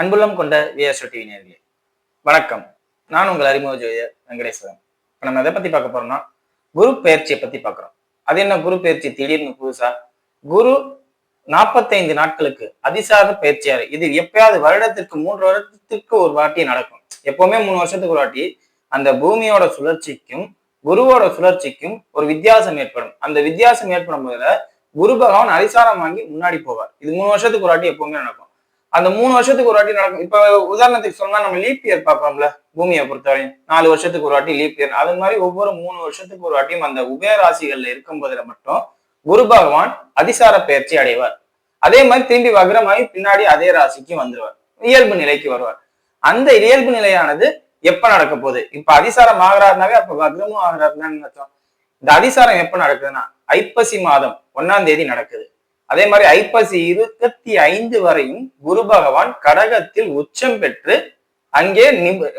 அன்புள்ளம் கொண்ட VSO TV நேர்களே வணக்கம். நான் உங்கள் அறிமுக ஜோதியர் வெங்கடேஸ்வரன். இப்போ நம்ம எதை பத்தி பார்க்க போறோம்னா குரு பயிற்சியை பத்தி பார்க்குறோம். அது என்ன குரு பயிற்சி? திடீர்னு புதுசா? குரு நாற்பத்தைந்து நாட்களுக்கு அதிசார பயிற்சியாரு. இது எப்பயாவது வருடத்திற்கு மூன்று வருடத்திற்கு ஒரு வாட்டி நடக்கும். எப்பவுமே மூணு வருஷத்துக்கு ஒரு வாட்டி. அந்த பூமியோட சுழற்சிக்கும் குருவோட சுழற்சிக்கும் ஒரு வித்தியாசம் ஏற்படும். அந்த வித்தியாசம் ஏற்படும் போதுல குரு பகவான் அதிசாரம் வாங்கி முன்னாடி போவார். இது மூணு வருஷத்துக்கு ஒரு வாட்டி எப்பவுமே நடக்கும். அந்த மூணு வருஷத்துக்கு ஒரு வாட்டி நடக்கும். இப்ப உதாரணத்துக்கு சொன்னா நம்ம லீப் இயர் பார்ப்போம்ல பூமியை பொறுத்தவரையும். நாலு வருஷத்துக்கு ஒரு வாட்டி லீப் இயர் அது மாதிரி ஒவ்வொரு மூணு வருஷத்துக்கு ஒரு வாட்டியும் அந்த உபயராசிகள்ல இருக்கும் போதுல மட்டும் குரு பகவான் அதிசார பயிற்சி அடைவார். அதே மாதிரி திரும்பி வக்ரமாகி பின்னாடி அதே ராசிக்கு வந்துருவார். இயல்பு நிலைக்கு வருவார். அந்த இயல்பு நிலையானது எப்ப நடக்க போகுது? இப்ப அதிசாரம் ஆகிறாருனாவே அப்ப வக்ரமும் ஆகிறாருன்னு அர்த்தம். இந்த அதிசாரம் எப்ப நடக்குதுன்னா ஐப்பசி மாதம் ஒன்னாம் தேதி நடக்குது. அதே மாதிரி ஐப்பசி இருபத்தி ஐந்து வரையும் குரு பகவான் கடகத்தில் உச்சம் பெற்று அங்கே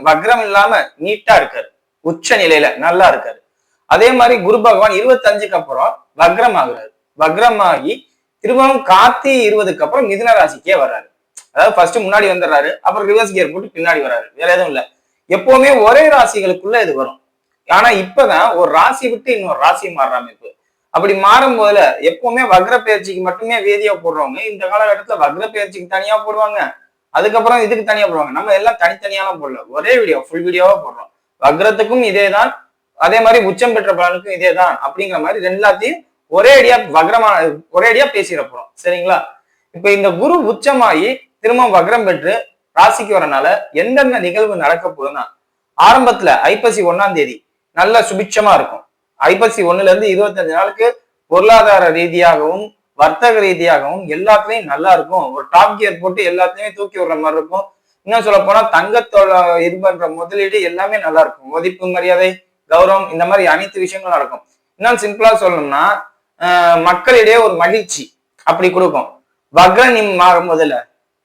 வக்ரம் இல்லாம நீட்டா இருக்காரு. உச்ச நிலையில நல்லா இருக்காரு. அதே மாதிரி குரு பகவான் இருபத்தஞ்சுக்கு அப்புறம் வக்ரம் ஆகுறாரு. வக்ரமாகி திரும்பவும் காத்தி இருபதுக்கு அப்புறம் மிதுன ராசிக்கே வர்றாரு. அதாவது ஃபர்ஸ்ட் முன்னாடி வந்துடுறாரு அப்புறம் ரிவர்ஸ் கியர் போட்டு பின்னாடி வர்றாரு. வேற எதுவும் இல்ல. எப்பவுமே ஒரே ராசிகளுக்குள்ள இது வரும். ஆனா இப்பதான் ஒரு ராசி விட்டு இன்னொரு ராசி மாறுற அமைப்பு. அப்படி மாறும் போதுல எப்பவுமே வக்ர பயிற்சிக்கு மட்டுமே வேதியா போடுறவங்க இந்த காலகட்டத்துல வக்ர பயிற்சிக்கு தனியா போடுவாங்க. அதுக்கப்புறம் இதுக்கு தனியா போடுவாங்க. நம்ம எல்லாம் தனித்தனியாலாம் போடல. ஒரே வீடியோ ஃபுல் வீடியோவா போடுறோம். வக்ரத்துக்கும் இதேதான். அதே மாதிரி உச்சம் பெற்ற பலனுக்கும் இதேதான். அப்படிங்கிற மாதிரி எல்லாத்தையும் ஒரே அடியா வக்ரமா ஒரே அடியா பேசிட போறோம். சரிங்களா? இப்ப இந்த குரு உச்சமாகி திரும்ப வக்ரம் பெற்று ராசிக்கு வரனால எந்தெந்த நிகழ்வு நடக்க போகுதுன்னா ஆரம்பத்துல ஐப்பசி ஒன்னாம் தேதி நல்ல சுபிட்சமா இருக்கும். ஐப்பசி ஒண்ணுல இருந்து இருபத்தஞ்சு நாளுக்கு பொருளாதார ரீதியாகவும் வர்த்தக ரீதியாகவும் எல்லாத்துலயும் நல்லா இருக்கும். ஒரு டாப் கியர் போட்டு எல்லாத்தையுமே தூக்கி விடுற மாதிரி இருக்கும். இன்னும் சொல்ல போனா தங்கத்தோட இது பண்ற முதலீடு எல்லாமே நல்லா இருக்கும். மதிப்பு மரியாதை கௌரவம் இந்த மாதிரி அனைத்து விஷயங்களும் நடக்கும். இன்னும் சிம்பிளா சொல்லணும்னா மக்களிடையே ஒரு மகிழ்ச்சி அப்படி கொடுக்கும். வக்ரனி மாறும் முதல்ல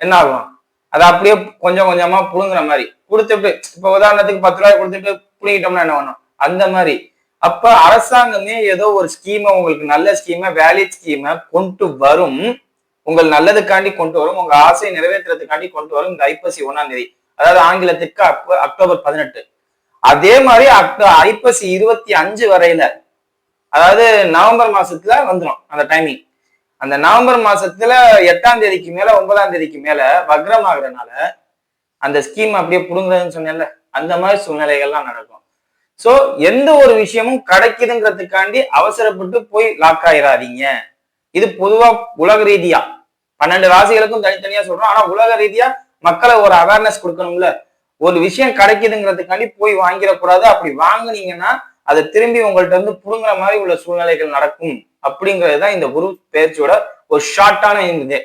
என்ன ஆகும்? அதை அப்படியே கொஞ்சம் கொஞ்சமா புழுங்குற மாதிரி. கொடுத்துட்டு இப்ப உதாரணத்துக்கு பத்து ரூபாய் கொடுத்துட்டு புழுங்கிட்டோம்னா என்ன பண்ணும் அந்த மாதிரி. அப்ப அரசாங்கமே ஏதோ ஒரு ஸ்கீமை உங்களுக்கு நல்ல ஸ்கீமை வேலிட் ஸ்கீமை கொண்டு வரும். உங்கள் நல்லதுக்காண்டி கொண்டு வரும். உங்க ஆசையை நிறைவேற்றுறதுக்காண்டி கொண்டு வரும். இந்த ஐப்பசி ஒண்ணாம் தேதி. அதாவது ஆங்கிலத்துக்கு அக்டோ- அக்டோபர் பதினெட்டு. அதே மாதிரி அக்டோ ஐப்பசி இருபத்தி அஞ்சு வரையில அதாவது நவம்பர் மாசத்துல வந்துடும் அந்த டைமிங் அந்த நவம்பர் மாசத்துல எட்டாம் தேதிக்கு மேல ஒன்பதாம் தேதிக்கு மேல வக்ரம் ஆகுறதுனால அந்த ஸ்கீம் அப்படியே புடுங்குறதுன்னு சொன்னேன்ல அந்த மாதிரி சூழ்நிலைகள்லாம் நடக்கும். சோ எந்த ஒரு விஷயமும் கிடைக்குதுங்கிறதுக்காண்டி அவசரப்பட்டு போய் லாக் ஆயிடாதீங்க இது பொதுவா உலக ரீதியா. பன்னெண்டு ராசிகளுக்கும் தனித்தனியா சொல்றோம். ஆனா உலக ரீதியா மக்களை ஒரு அவேர்னஸ் கொடுக்கணும்ல. ஒரு விஷயம் கிடைக்குதுங்கிறதுக்காண்டி போய் வாங்கிடக்கூடாது. அப்படி வாங்குனீங்கன்னா அதை திரும்பி உங்கள்ட்ட இருந்து புடுங்குற மாதிரி உள்ள சூழ்நிலைகள் நடக்கும். அப்படிங்கிறது தான் இந்த குரு பேச்சோட ஒரு ஷார்ட்டான இது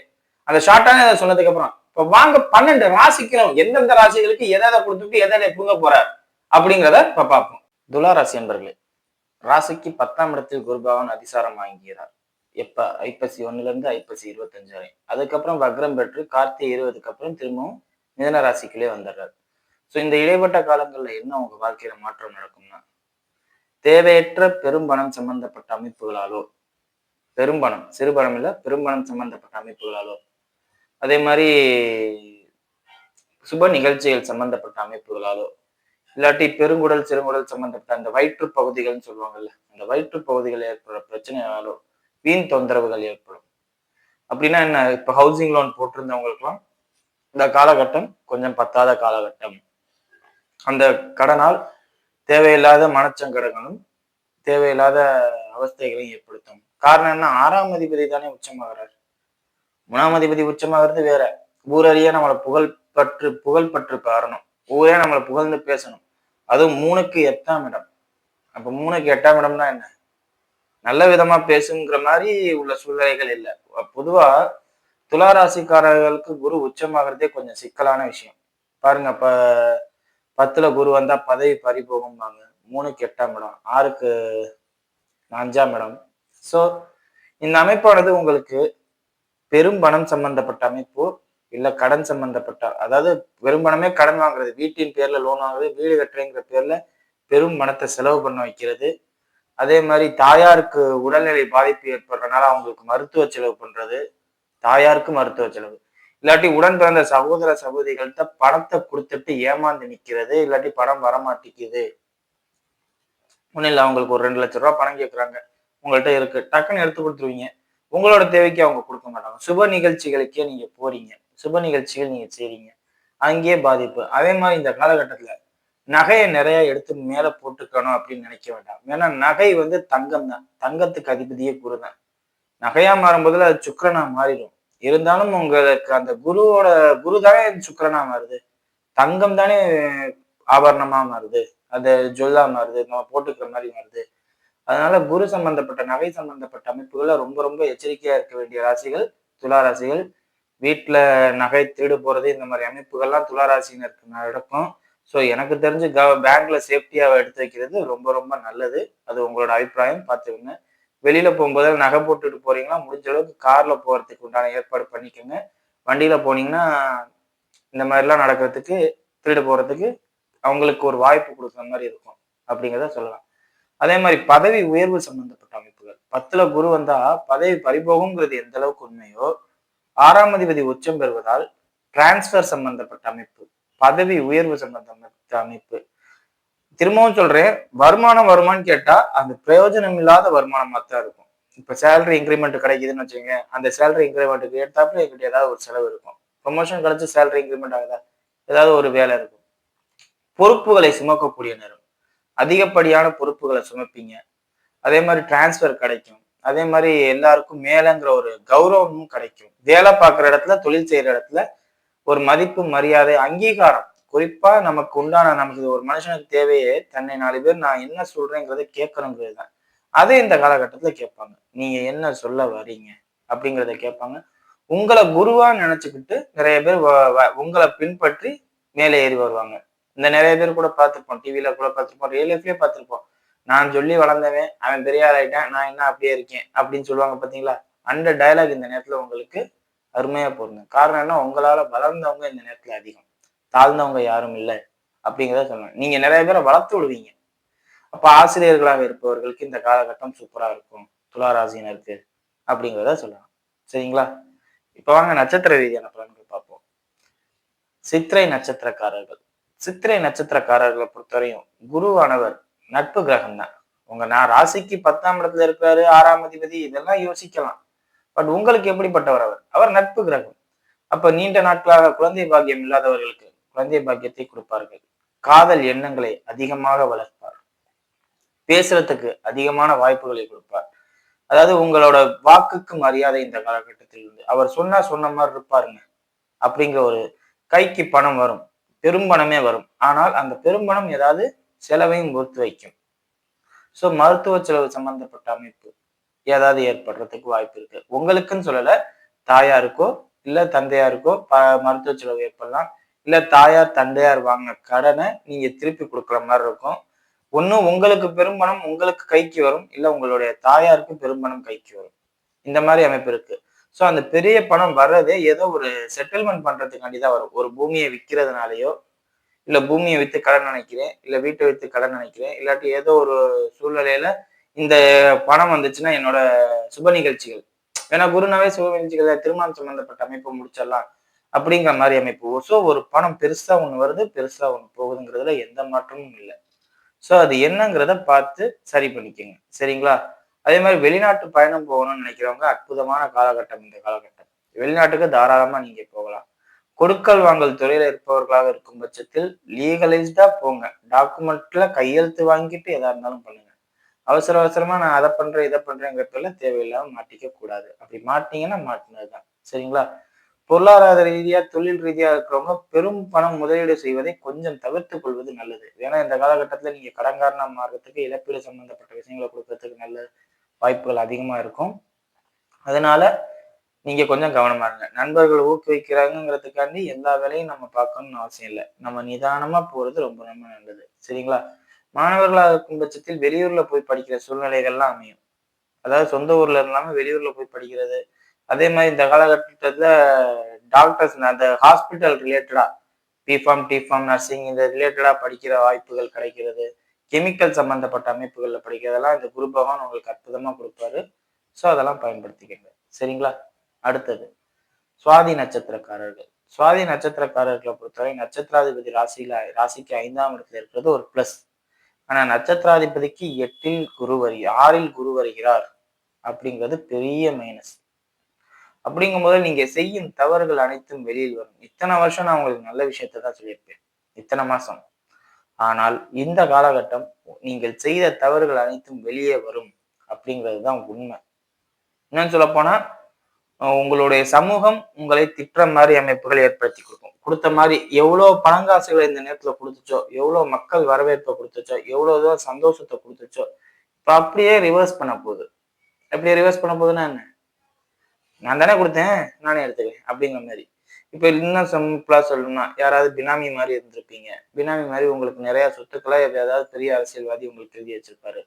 அந்த ஷார்ட்டான இதை சொன்னதுக்கு அப்புறம் இப்ப வாங்க பன்னெண்டு ராசிக்கணும் எந்தெந்த ராசிகளுக்கு எதை எதை கொடுத்துட்டு எதை எதை புடுங்க போறார் அப்படிங்கிறத இப்ப பார்ப்போம். துலா ராசி என்பர்களே ராசிக்கு பத்தாம் இடத்தில் குருபாவன் அதிசாரம் வாங்கிறார் எப்ப? ஐப்பசி ஒண்ணுல இருந்து ஐப்பசி இருபத்தஞ்சு வரை. அதுக்கப்புறம் வக்ரம் பெற்று கார்த்திகை இருபதுக்கு அப்புறம் திரும்பவும் மிதன ராசிக்குள்ளே வந்துடுறாரு. ஸோ இந்த இடைப்பட்ட காலங்கள்ல என்ன உங்க வாழ்க்கையில மாற்றம் நடக்கும்னா தேவையற்ற பெரும்பணம் சம்பந்தப்பட்ட அமைப்புகளாலோ பெரும்பணம் சிறுபணம் இல்லை பெரும்பணம் சம்பந்தப்பட்ட அமைப்புகளாலோ அதே மாதிரி சுப நிகழ்ச்சிகள் சம்பந்தப்பட்ட அமைப்புகளாலோ இல்லாட்டி பெருங்குடல் சிறுங்குடல் சம்பந்தப்பட்ட அந்த வயிற்று பகுதிகள்னு சொல்லுவாங்கல்ல அந்த வயிற்று பகுதிகள் ஏற்படுற பிரச்சனையாலோ வீண் தொந்தரவுகள் ஏற்படும். அப்படின்னா என்ன? இப்ப ஹவுசிங் லோன் போட்டிருந்தவங்களுக்குலாம் இந்த காலகட்டம் கொஞ்சம் பத்தாத காலகட்டம். அந்த கடனால் தேவையில்லாத மனச்சங்கடங்களும் தேவையில்லாத அவஸ்தைகளையும் ஏற்படுத்தும். காரணம் என்ன? ஆறாம் அதிபதி தானே உச்சமாகிறார். மூணாம் அதிபதி உச்சமாகிறது வேற. ஊரறிய நம்மளை புகழ் பற்று புகழ் பற்று காரணம் ஊரே நம்மளை புகழ்ந்து பேசணும். அதுவும் மூணுக்கு எட்டாம் இடம். அப்ப மூணுக்கு எட்டாம் இடம்னா என்ன? நல்ல விதமா பேசுங்கிற மாதிரி உள்ள சூழ்நிலைகள் இல்லை. பொதுவா துலா ராசிக்காரர்களுக்கு குரு உச்சமாகிறதே கொஞ்சம் சிக்கலான விஷயம். பாருங்க ப பத்துல குரு வந்தா பதவி பறி போகும்பாங்க. மூணுக்கு எட்டாம் இடம் ஆறுக்கு அஞ்சாம் இடம். ஸோ இந்த அமைப்பானது உங்களுக்கு பெரும் பணம் சம்பந்தப்பட்ட அமைப்பு. இல்லை கடன் சம்பந்தப்பட்ட அதாவது பெரும்பணமே கடன் வாங்குறது வீட்டின் பேரில் லோன் வாங்குறது வீடு கட்டுறேங்கிற பேரில் பெரும் பணத்தை செலவு பண்ண வைக்கிறது. அதே மாதிரி தாயாருக்கு உடல்நிலை பாதிப்பு ஏற்படுறதுனால அவங்களுக்கு மருத்துவ செலவு பண்ணுறது தாயாருக்கு மருத்துவ செலவு. இல்லாட்டி உடன் பிறந்த சகோதர சகோதரிகள்கிட்ட பணத்தை கொடுத்துட்டு ஏமாந்து நிற்கிறது இல்லாட்டி பணம் வரமாட்டேங்குது. ஒன்றும் இல்லை அவங்களுக்கு ஒரு ரெண்டு லட்ச ரூபா பணம் கேட்குறாங்க உங்கள்கிட்ட இருக்கு. டக்குன்னு எடுத்து கொடுத்துருவீங்க. உங்களோட தேவைக்கு அவங்க கொடுக்க மாட்டாங்க. சுப நிகழ்ச்சிகளுக்கே நீங்க போறீங்க. சுப நிகழ்ச்சிகள் நீங்க செய்றீங்க. அங்கேயே பாதிப்பு. அதே மாதிரி இந்த காலகட்டத்துல நகையை நிறைய எடுத்து மேல போட்டுக்கணும் அப்படின்னு நினைக்க வேண்டாம். ஏன்னா நகை வந்து தங்கம் தான். தங்கத்துக்கு அதிபதியே குரு தான் நகையா மாறும்போதுல அது சுக்கரனா மாறிடும். இருந்தாலும் உங்களுக்கு அந்த குருவோட குரு தானே சுக்கரனா மாறுது. தங்கம் தானே ஆபரணமா மாறுது. அது ஜொல்லா மாறுது. நம்ம போட்டுக்கிற மாதிரி மாறுது. அதனால குரு சம்பந்தப்பட்ட நகை சம்பந்தப்பட்ட அமைப்புகள்ல ரொம்ப ரொம்ப எச்சரிக்கையா இருக்க வேண்டிய ராசிகள் துலா ராசிகள் வீட்டில் நகை திருடு போகிறது இந்த மாதிரி அமைப்புகள்லாம் துளாராசினருக்கு நடக்கும். ஸோ எனக்கு தெரிஞ்சு க பேங்க்ல சேஃப்டியாக எடுத்து வைக்கிறது ரொம்ப ரொம்ப நல்லது. அது உங்களோட அபிப்பிராயம் பார்த்துக்கோங்க வெளியில் போகும்போது நகை போட்டுட்டு போறீங்கன்னா முடிஞ்ச அளவுக்கு காரில் போகிறதுக்கு உண்டான ஏற்பாடு பண்ணிக்கோங்க. வண்டியில் போனீங்கன்னா இந்த மாதிரிலாம் நடக்கிறதுக்கு திருடு போகிறதுக்கு அவங்களுக்கு ஒரு வாய்ப்பு கொடுக்குற மாதிரி இருக்கும் அப்படிங்கிறத சொல்லலாம். அதே மாதிரி பதவி உயர்வு சம்பந்தப்பட்ட அமைப்புகள். பத்துல குரு வந்தா பதவி பறிபோகுங்கிறது எந்த அளவுக்கு உண்மையோ ஆறாம் அதிபதி உச்சம் பெறுவதால் டிரான்ஸ்பர் சம்பந்தப்பட்ட அமைப்பு பதவி உயர்வு சம்பந்தப்பட்ட அமைப்பு. திரும்பவும் சொல்றேன் வருமானம் வருமானு கேட்டா அந்த பிரயோஜனம் இல்லாத வருமானமா தான் இருக்கும். இப்ப சேலரி இன்க்ரிமெண்ட் கிடைக்குதுன்னு வச்சுக்கோங்க அந்த சேலரி இன்க்ரிமெண்ட்டுக்கு ஏற்றாப்புல எங்கிட்ட ஏதாவது ஒரு செலவு இருக்கும். ப்ரொமோஷன் கிடைச்சி சேலரி இன்க்ரிமெண்ட் ஆகுதா? ஏதாவது ஒரு வேலை இருக்கும். பொறுப்புகளை சுமக்கக்கூடிய நேரம். அதிகப்படியான பொறுப்புகளை சுமப்பீங்க. அதே மாதிரி டிரான்ஸ்ஃபர் கிடைக்கும். அதே மாதிரி எல்லாருக்கும் மேலங்கிற ஒரு கௌரவமும் கிடைக்கும். வேலை பார்க்குற இடத்துல தொழில் செய்யற இடத்துல ஒரு மதிப்பு மரியாதை அங்கீகாரம். குறிப்பா நமக்கு உண்டான நமக்கு ஒரு மனுஷனுக்கு தேவையே தன்னை நாலு பேர் நான் என்ன சொல்றேங்கிறத கேட்கணுங்கிறது தான் அதே இந்த காலகட்டத்துல கேட்பாங்க. நீங்க என்ன சொல்ல வரீங்க? அப்படிங்கிறத கேட்பாங்க. உங்களை குருவா நினைச்சுக்கிட்டு நிறைய பேர் உங்களை பின்பற்றி மேலே ஏறி வருவாங்க. இந்த நிறைய பேர் கூட பார்த்துருப்போம். டிவியில கூட பார்த்துருப்போம். ரியல் லைஃப்லயே பார்த்துருப்போம். நான் சொல்லி வளர்ந்தவன் அவன் பெரிய ஆளாயிட்டேன் நான் என்ன அப்படியே இருக்கேன் அப்படின்னு சொல்லுவாங்க பார்த்தீங்களா? அந்த டயலாக் இந்த நேரத்தில் உங்களுக்கு அருமையாக பொருந்தும் காரணம் என்ன உங்களால் வளர்ந்தவங்க இந்த நேரத்தில் அதிகம். தாழ்ந்தவங்க யாரும் இல்லை அப்படிங்கிறத சொல்லணும். நீங்க நிறைய பேரை வளர்த்து விடுவீங்க. அப்போ ஆசிரியர்களாக இருப்பவர்களுக்கு இந்த காலகட்டம் சூப்பராக இருக்கும். துளாராசினருக்கு அப்படிங்கிறத சொல்லலாம் சரிங்களா? இப்போ வாங்க நட்சத்திர ரீதியான பலன்கள் பார்ப்போம். சித்திரை நட்சத்திரக்காரர்கள். சித்திரை நட்சத்திரக்காரர்களை பொறுத்தவரையும் குருவானவர் நட்பு கிரகம் தான் உங்க நான் ராசிக்கு பத்தாம் இடத்துல இருக்கிறாரு ஆறாம் அதிபதி இதெல்லாம் யோசிக்கலாம். பட் உங்களுக்கு எப்படிப்பட்டவர் அவர்? அவர் நட்பு கிரகம். அப்ப நீண்ட நாட்களாக குழந்தை பாக்கியம் இல்லாதவர்களுக்கு குழந்தை பாக்கியத்தை கொடுப்பார்கள். காதல் எண்ணங்களை அதிகமாக வளர்ப்பார். பேசுறதுக்கு அதிகமான வாய்ப்புகளை கொடுப்பார். அதாவது உங்களோட வாக்குக்கு மரியாதை இந்த காலகட்டத்தில் இருந்து அவர் சொன்னா சொன்ன மாதிரி இருப்பாருங்க. அப்படிங்கிற ஒரு கைக்கு பணம் வரும். பெரும்பணமே வரும். ஆனால் அந்த பெரும்பணம் ஏதாவது செலவையும் ஒத்து வைக்கும். ஸோ மருத்துவ செலவு சம்பந்தப்பட்ட அமைப்பு ஏதாவது ஏற்படுறதுக்கு வாய்ப்பு இருக்கு. உங்களுக்குன்னு சொல்லல தாயாருக்கோ இல்ல தந்தையாருக்கோ ப மருத்துவ செலவு ஏற்படலாம். இல்ல தாயார் தந்தையார் வாங்கின கடனை நீங்க திருப்பி கொடுக்குற மாதிரி இருக்கும். ஒன்று உங்களுக்கு பெரும்பணம் உங்களுக்கு கைக்கு வரும். இல்லை உங்களுடைய தாயாருக்கு பெரும்பணம் கைக்கு வரும். இந்த மாதிரி அமைப்பு இருக்கு. ஸோ அந்த பெரிய பணம் வர்றதே ஏதோ ஒரு செட்டில்மெண்ட் பண்றதுக்காண்டி தான் வரும். ஒரு பூமியை விற்கிறதுனாலயோ இல்லை பூமியை விற்று கடன் நினைக்கிறேன் இல்லை வீட்டை விற்று கடன் நினைக்கிறேன் இல்லாட்டி ஏதோ ஒரு சூழ்நிலையில இந்த பணம் வந்துச்சுன்னா என்னோட சுப நிகழ்ச்சிகள். ஏன்னா குருநவே சுப நிகழ்ச்சிகள் திருமணம் சம்பந்தப்பட்ட அமைப்பு முடிச்சிடலாம் அப்படிங்கிற மாதிரி அமைப்பு. ஸோ ஒரு பணம் பெருசா ஒன்று வருது பெருசா ஒன்று போகுதுங்கிறதுல எந்த மாற்றமும் இல்லை. ஸோ அது என்னங்கிறத பார்த்து சரி பண்ணிக்கோங்க. சரிங்களா? அதே மாதிரி வெளிநாட்டு பயணம் போகணும்னு நினைக்கிறவங்க அற்புதமான காலகட்டம் இந்த காலகட்டம். வெளிநாட்டுக்கு தாராளமா நீங்க போகலாம். கொடுக்கல் வாங்கல் துறையில இருப்பவர்களாக இருக்கும் பட்சத்தில் லீகலைஸ்டா போங்க. டாக்குமெண்ட்ல கையெழுத்து வாங்கிட்டு எதா இருந்தாலும் பண்ணுங்க. அவசர அவசரமா நான் அதை பண்றேன் இதை பண்றேங்கிறதுல தேவையில்லாம மாட்டிக்க கூடாது. அப்படி மாட்டீங்கன்னா மாட்டினதுதான். சரிங்களா? பொருளாதார ரீதியா தொழில் ரீதியா இருக்கிறவங்க பெரும் பணம் முதலீடு செய்வதை கொஞ்சம் தவிர்த்து கொள்வது நல்லது. ஏன்னா இந்த காலகட்டத்துல நீங்க கடன்காரனா மாறுறதுக்கு இழப்பீடு சம்பந்தப்பட்ட விஷயங்களை கொடுக்கறதுக்கு நல்ல வாய்ப்புகள் அதிகமா இருக்கும். அதனால நீங்க கொஞ்சம் கவனமா இருங்க. நண்பர்கள் ஊக்குவிக்கிறாங்கிறதுக்காண்டி எல்லா வேலையும் நம்ம பார்க்கணும்னு அவசியம் இல்லை. நம்ம நிதானமா போறது ரொம்ப ரொம்ப நல்லது. சரிங்களா? மாணவர்களாக இருக்கும் பட்சத்தில் வெளியூர்ல போய் படிக்கிற சூழ்நிலைகள்லாம் அமையும். அதாவது சொந்த ஊர்ல இல்லாம வெளியூர்ல போய் படிக்கிறது. அதே மாதிரி இந்த காலகட்டத்துல டாக்டர்ஸ் அந்த ஹாஸ்பிட்டல் ரிலேட்டடா பிஃபார்ம் டிஃபார்ம் நர்சிங் இந்த ரிலேட்டடா படிக்கிற வாய்ப்புகள் கிடைக்கிறது. கெமிக்கல் சம்பந்தப்பட்ட அமைப்புகளில் படிக்கிறதெல்லாம் இந்த குரு பகவான் உங்களுக்கு அற்புதமா கொடுப்பாரு. ஸோ அதெல்லாம் பயன்படுத்திக்கங்க. சரிங்களா? அடுத்தது சுவாதி நட்சத்திரக்காரர்கள். சுவாதி நட்சத்திரக்காரர்களை பொறுத்தவரை நட்சத்திராதிபதி ராசியில ராசிக்கு ஐந்தாம் இடத்துல இருக்கிறது ஒரு பிளஸ் ஆனா நட்சத்திராதிபதிக்கு எட்டில் குரு வரி ஆறில் குரு வருகிறார் அப்படிங்கிறது பெரிய மைனஸ் அப்படிங்கும் போது நீங்க செய்யும் தவறுகள் அனைத்தும் வெளியில் வரும். இத்தனை வருஷம் நான் உங்களுக்கு நல்ல விஷயத்தை தான் சொல்லியிருப்பேன். இத்தனை மாசம். ஆனால் இந்த காலகட்டம் நீங்கள் செய்த தவறுகள் அனைத்தும் வெளியே வரும் அப்படிங்கிறது தான் உண்மை. என்னன்னு சொல்ல போனா உங்களுடைய சமூகம் உங்களை திட்டுற மாதிரி அமைப்புகள் ஏற்படுத்தி கொடுக்கும். கொடுத்த மாதிரி எவ்வளோ பணங்காசுகளை இந்த நேரத்தில் கொடுத்துச்சோ எவ்வளோ மக்கள் வரவேற்பை கொடுத்துச்சோ எவ்வளோ சந்தோஷத்தை கொடுத்துச்சோ இப்போ அப்படியே ரிவர்ஸ் பண்ண போகுது. அப்படியே ரிவர்ஸ் பண்ண போகுதுன்னா என்ன? நான் தானே கொடுத்தேன் நானே எடுத்துக்கிறேன் அப்படிங்கிற மாதிரி. இப்போ இன்னும் சிம்பிளாக சொல்லணும்னா யாராவது பினாமி மாதிரி இருந்திருப்பீங்க. பினாமி மாதிரி உங்களுக்கு நிறைய சொத்துக்களை ஏதாவது பெரிய அரசியல்வாதி உங்களுக்கு எழுதி வச்சிருப்பாரு.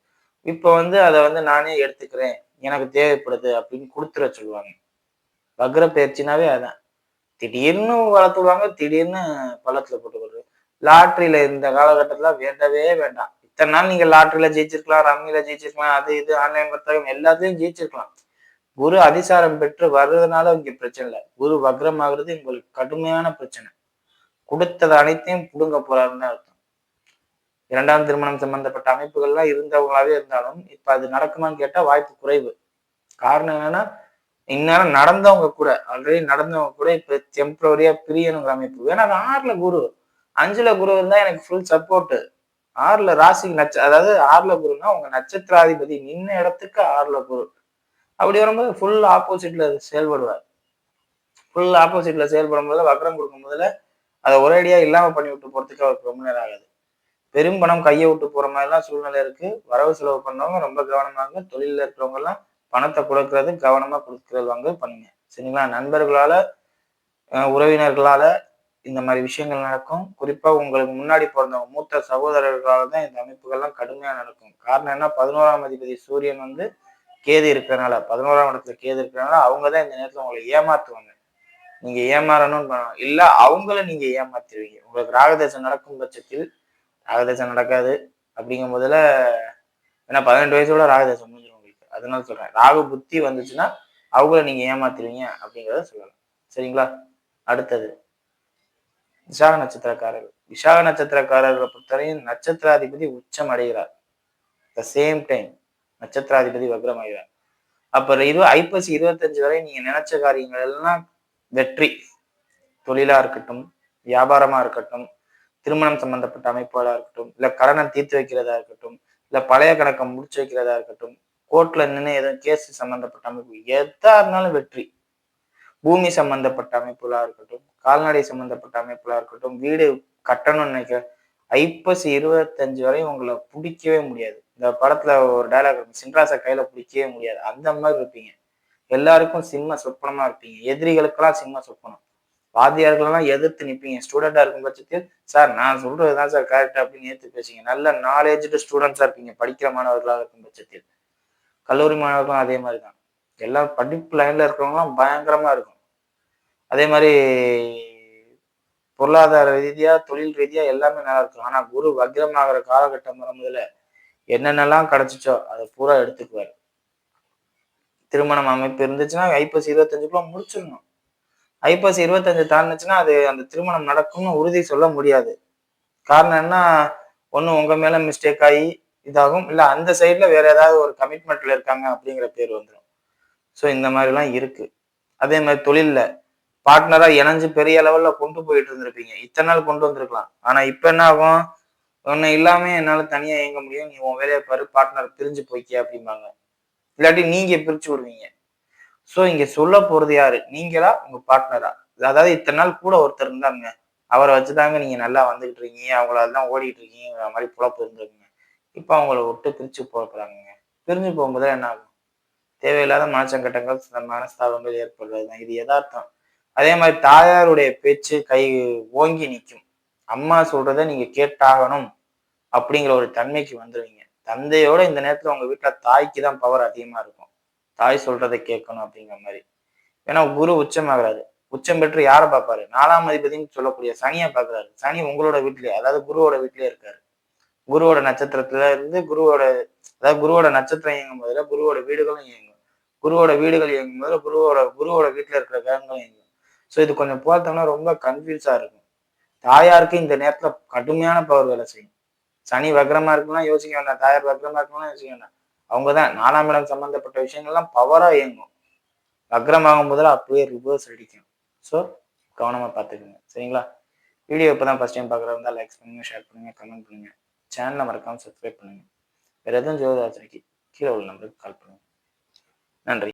இப்போ வந்து அதை வந்து நானே எடுத்துக்கிறேன் எனக்கு தேவைப்படுது அப்படின்னு கொடுத்துட சொல்லுவாங்க. வக்ர பயிற்சினாவே அதான். திடீர்னு வளர்த்துடுவாங்க திடீர்னு பள்ளத்துல போட்டு லாட்ரியில இந்த காலகட்டத்துல வேண்டவே வேண்டாம். இத்தனை நாள் நீங்க லாட்ரியில ஜெயிச்சிருக்கலாம் ரம்மியில ஜெயிச்சிருக்கலாம் அது இது ஆன்லைன் வர்த்தகம் எல்லாத்தையும் ஜெயிச்சிருக்கலாம். குரு அதிசாரம் பெற்று வர்றதுனால இங்க பிரச்சனை இல்லை. குரு வக்ரம் ஆகுறது உங்களுக்கு கடுமையான பிரச்சனை. கொடுத்தது அனைத்தையும் புடுங்க போறாருன்னு அர்த்தம். இரண்டாம் திருமணம் சம்பந்தப்பட்ட அமைப்புகள்லாம் இருந்தவங்களாவே இருந்தாலும் இப்ப அது நடக்குமான்னு கேட்டா வாய்ப்பு குறைவு. காரணம் என்னன்னா இந்நேரம் நடந்தவங்க கூட ஆல்ரெடி நடந்தவங்க கூட இப்ப டெம்பரரியா பிரியணுங்கிற அமைப்பு. ஏன்னா அது ஆறுல குரு. அஞ்சுல குரு இருந்தா எனக்கு ஃபுல் சப்போர்ட் ஆறுல ராசி நட்ச அதாவது ஆறுல குருன்னா உங்க நட்சத்திராதிபதி நின்ன இடத்துக்கு ஆறுல குரு. அப்படி வரும்போது ஃபுல் ஆப்போசிட்ல செயல்படுவார். ஃபுல் ஆப்போசிட்ல செயல்படும் போதுல வக்ரம் கொடுக்கும் போதுல அதை ஒரேடியா இல்லாம பண்ணி விட்டு போறதுக்கு அவருக்கு ரொம்ப நேரம் ஆகாது. பெரும் பணம் கையை விட்டு போற மாதிரிலாம் சூழ்நிலை இருக்கு. வரவு செலவு பண்ணவங்க ரொம்ப கவனமாக தொழில இருக்கிறவங்க எல்லாம் பணத்தை கொடுக்கறது கவனமாக கொடுக்கறது வாங்க பண்ணுங்க. சரிங்களா? நண்பர்களால் உறவினர்களால் இந்த மாதிரி விஷயங்கள் நடக்கும். குறிப்பாக உங்களுக்கு முன்னாடி பிறந்தவங்க மூத்த சகோதரர்களால் தான் இந்த அமைப்புகள்லாம் கடுமையாக நடக்கும். காரணம் என்ன? பதினோராம் அதிபதி சூரியன் வந்து கேது இருக்கிறனால பதினோராம் இடத்துல கேது இருக்கிறனால அவங்க தான் இந்த நேரத்தில் உங்களை ஏமாத்துவாங்க. நீங்கள் ஏமாறணும்னு இல்லை அவங்கள நீங்கள் ஏமாத்திருவீங்க உங்களுக்கு ராகதேசம் நடக்கும் பட்சத்தில் ராகதேசம் நடக்காது. அப்படிங்கும் போதில் ஏன்னா பதினெட்டு வயசோட ராகதேசம் முடிஞ்சிடும். அதனால சொல்றேன். ராகு புத்தி வந்துச்சுன்னா அவங்கள நீங்க ஏமாத்திருவீங்க அப்படிங்கிறத சொல்லலாம் சரிங்களா? அடுத்தது விசாக நட்சத்திரக்காரர்கள் விசாக நட்சத்திரக்காரர்களை பொறுத்தவரையும் நட்சத்திராதிபதி உச்சம் அடைகிறார். த சேம் டைம் நட்சத்திராதிபதி வக்ரமாகிறார் அப்ப இரு ஐப்பசி இருபத்தஞ்சு வரை நீங்க நினைச்ச காரியங்கள் எல்லாம் வெற்றி. தொழிலா இருக்கட்டும் வியாபாரமா இருக்கட்டும் திருமணம் சம்பந்தப்பட்ட அமைப்புகளா இருக்கட்டும் இல்ல கடனை தீர்த்து வைக்கிறதா இருக்கட்டும் இல்ல பழைய கணக்கம் முடிச்சு வைக்கிறதா இருக்கட்டும் கோர்ட்ல நின்று எதுவும் கேஸ் சம்பந்தப்பட்ட அமைப்பு எதா இருந்தாலும் வெற்றி. பூமி சம்பந்தப்பட்ட அமைப்புகளா இருக்கட்டும் கால்நடை சம்பந்தப்பட்ட அமைப்புகளா இருக்கட்டும் வீடு கட்டணும்னு நினைக்கிற ஐப்பசி இருபத்தஞ்சு வரையும் உங்களை பிடிக்கவே முடியாது. இந்த படத்துல ஒரு டைலாக் இருக்கும் சின்ராசை கையில பிடிக்கவே முடியாது. அந்த மாதிரி இருப்பீங்க. எல்லாருக்கும் சிம்ம சொப்பனமா இருப்பீங்க. எதிரிகளுக்கெல்லாம் சிம்ம சொப்பனம். வாத்தியார்களெல்லாம் எதிர்த்து நிற்பீங்க ஸ்டூடெண்டா இருக்கும் பட்சத்தில் சார் நான் சொல்றதுதான் சார் கரெக்ட் அப்படின்னு ஏற்று பேசுங்க நல்ல நாலேஜ்டு ஸ்டூடெண்ட்ஸா இருப்பீங்க. படிக்கிற மாணவர்களாக இருக்கும் பட்சத்தில். கல்லூரி மாணவர்களும் அதே மாதிரி தான் எல்லா படிப்பு லைன்ல இருக்கிறவங்களாம் பயங்கரமா இருக்கும். அதே மாதிரி பொருளாதார ரீதியா தொழில் ரீதியா எல்லாமே நல்லா இருக்கும். ஆனா குரு வக்ரமாகிற காலகட்டம் வரும்போதுல என்னென்னலாம் கிடச்சிச்சோ அதை பூரா எடுத்துக்குவார். திருமணம் அமைப்பு இருந்துச்சுன்னா ஐப்பசி இருபத்தஞ்சுக்குள்ள முடிச்சிடணும். ஐப்பசி இருபத்தஞ்சு தாண்டிச்சுன்னா அது அந்த திருமணம் நடக்கும்னு உறுதி சொல்ல முடியாது. காரணம் என்ன? ஒண்ணு உங்க மேல மிஸ்டேக் ஆகி இதாகும். இல்ல அந்த சைடில் வேற ஏதாவது ஒரு கமிட்மெண்ட்ல இருக்காங்க அப்படிங்கிற பேர் வந்துடும் ஸோ இந்த மாதிரிலாம் இருக்கு. அதே மாதிரி தொழில்ல பார்ட்னரா இணைஞ்சு பெரிய லெவல்ல கொண்டு போயிட்டு இருந்திருப்பீங்க இத்தனை நாள் கொண்டு வந்திருக்கலாம். ஆனா இப்ப என்ன ஆகும்? உன்னை இல்லாம என்னால் தனியா இயங்க முடியும். நீ உன் வேலையை பாரு பார்ட்னர் பிரிஞ்சு போய்க்கிய அப்படிம்பாங்க. இல்லாட்டி நீங்க பிரிச்சு விடுவீங்க. ஸோ இங்க சொல்ல போறது யாரு? நீங்களா? உங்க பார்ட்னரா அதாவது இத்தனை நாள் கூட ஒருத்தர் இருந்தாங்க அவரை வச்சுதாங்க நீங்க நல்லா வந்துகிட்டு இருக்கீங்க. அவங்களால தான் ஓடிட்டு இருக்கீங்க மாதிரி புலப்பு இருந்திருக்கீங்க. இப்போ அவங்கள விட்டு பிரிச்சு போகிறாங்க பிரிஞ்சு போகும்போது என்ன ஆகும்? தேவையில்லாத மாற்றங்கட்டங்கள் மனஸ்தாபங்கள் ஏற்படுறது இது யதார்த்தம். அதே மாதிரி தாயாருடைய பேச்சு கை ஓங்கி நிற்கும். அம்மா சொல்றத நீங்க கேட்டாகணும் அப்படிங்கிற ஒரு தன்மைக்கு வந்துடுவீங்க தந்தையோட இந்த நேரத்துல உங்க வீட்டுல தாய்க்கு தான் பவர் அதிகமா இருக்கும். தாய் சொல்றதை கேட்கணும் அப்படிங்கிற மாதிரி. ஏன்னா குரு உச்சமாகிறாரு. உச்சம் பெற்று யாரை பார்ப்பாரு? நாலாம் அதிபதினு சொல்லக்கூடிய சனியை பார்க்குறாரு. சனி உங்களோட வீட்லயே அதாவது குருவோட வீட்லயே இருக்காரு. குருவோட நட்சத்திரத்துல இருந்து குருவோட அதாவது குருவோட நட்சத்திரம் இயங்கும் போதுல குருவோட வீடுகளும் இயங்கும். குருவோட வீடுகள் இயங்கும் போதுல குருவோட குருவோட வீட்டுல இருக்கிற கிரகங்களும் இயங்கும். ஸோ இது கொஞ்சம் பார்த்தோம்னா ரொம்ப கன்ஃபியூஸா இருக்கும். தாயாருக்கு இந்த நேரத்துல கடுமையான பவர் வேலை செய்யும். சனி வக்ரமா இருக்குன்னா யோசிக்க வேண்டாம். தாயார் வக்ரமா இருக்குன்னா யோசிக்க வேண்டாம். அவங்க தான் நாலாம் இடம் சம்பந்தப்பட்ட விஷயங்கள்லாம் பவரா இயங்கும். வக்ரமாகும் போதில் அப்பவே ரிவர்ஸ் அடிக்கும். ஸோ கவனமா பார்த்துக்குங்க. சரிங்களா? வீடியோ இப்போ தான் ஃபஸ்ட் டைம் பார்க்குறதா இருந்தால் லைக் பண்ணுங்க ஷேர் பண்ணுங்க கமெண்ட் பண்ணுங்க. சேனலை மறக்காமல் சப்ஸ்கிரைப் பண்ணுங்க. வேற எதுவும் ஜோதிராஜனைக்கு கீழே உள்ள நம்பருக்கு கால் பண்ணுங்கள் நன்றி.